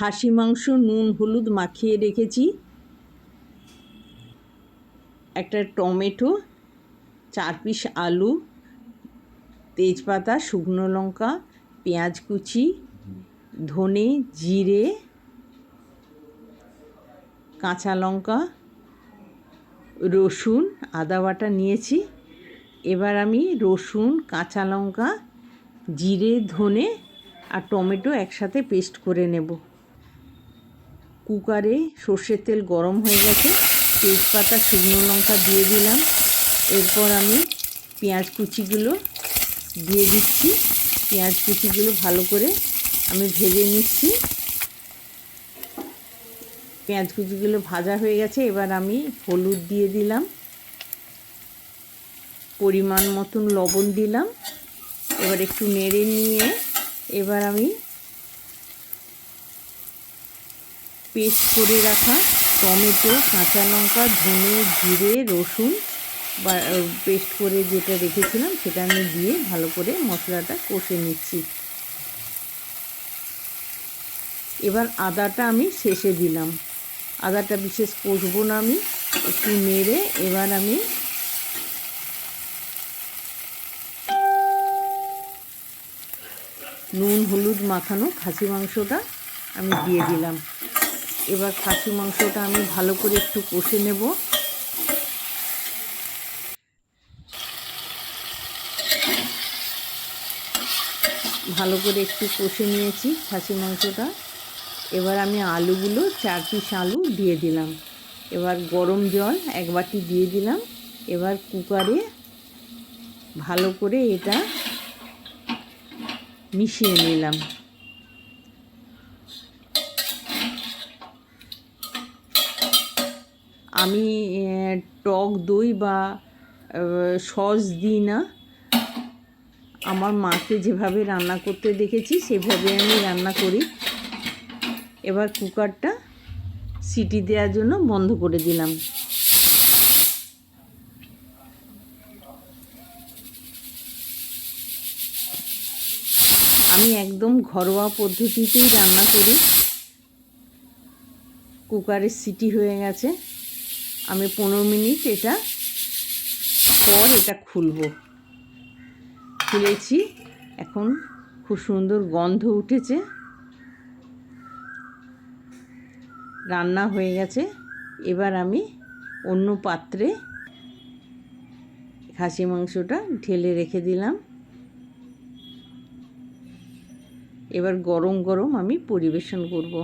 খাসি মাংস, নুন, হলুদ মাখিয়ে রেখেছি। একটা টমেটো, চার পিস আলু, তেজপাতা, শুকনো লঙ্কা, পেঁয়াজ কুচি, ধনে জিরে, কাঁচা লঙ্কা, রসুন, আদা বাটা নিয়েছি। এবার আমি রসুন, কাঁচা লঙ্কা, জিরে, ধনে আর টমেটো একসাথে পেস্ট করে নেব। কুকারে সর্ষের তেল গরম হয়ে গেছে। তেজপাতা, শুকনো লঙ্কা দিয়ে দিলাম। এরপর আমি পেঁয়াজ কুচিগুলো দিয়ে দিচ্ছি। পেঁয়াজ কুচিগুলো ভালো করে আমি ভেজে নিচ্ছি। পেঁয়াজ কুচিগুলো ভাজা হয়ে গেছে। এবার আমি হলুদ দিয়ে দিলাম। পরিমাণ মতন লবণ দিলাম। এবার একটু নেড়ে নিয়ে এবার আমি পেস্ট করে রাখা টমেটো, কাঁচা লঙ্কা, ধনে, জিরে, রসুন বা পেস্ট করে যেটা রেখেছিলাম সেটা আমি দিয়ে ভালো করে মশলাটা কষে নিচ্ছি। এবার আদাটা আমি শেষে দিলাম। আদাটা বিশেষ কষবো না আমি, একটু নেড়ে এবার আমি নুন, হলুদ মাখানো খাসি মাংসটা আমি দিয়ে দিলাম। এবার খাসি মাংসটা আমি ভালো করে একটু কষে নেব। ভালো করে একটু কষে নিয়েছি খাসি মাংসটা। এবার আমি আলুগুলো চার পিস আলু দিয়ে দিলাম। এবার গরম জল এক বাটি দিয়ে দিলাম। এবার কুকারে ভালো করে এটা মিশিয়ে নিলাম। আমি টক দই বা সস দিই না। আমার মাকে যেভাবে রান্না করতে দেখেছি, সেভাবে আমি রান্না করি। এবার কুকারটা সিটি দেওয়ার জন্য বন্ধ করে দিলাম। আমি একদম ঘরোয়া পদ্ধতিতেই রান্না করি। কুকারের সিটি হয়ে গেছে। আমি পনেরো মিনিট এটা পর এটা খুলবো। খুলেছি। এখন খুব সুন্দর গন্ধ উঠেছে। রান্না হয়ে গেছে। এবার আমি অন্য পাত্রে খাসি মাংসটা ঢেলে রেখে দিলাম। এবার গরম গরম আমি পরিবেশন করব।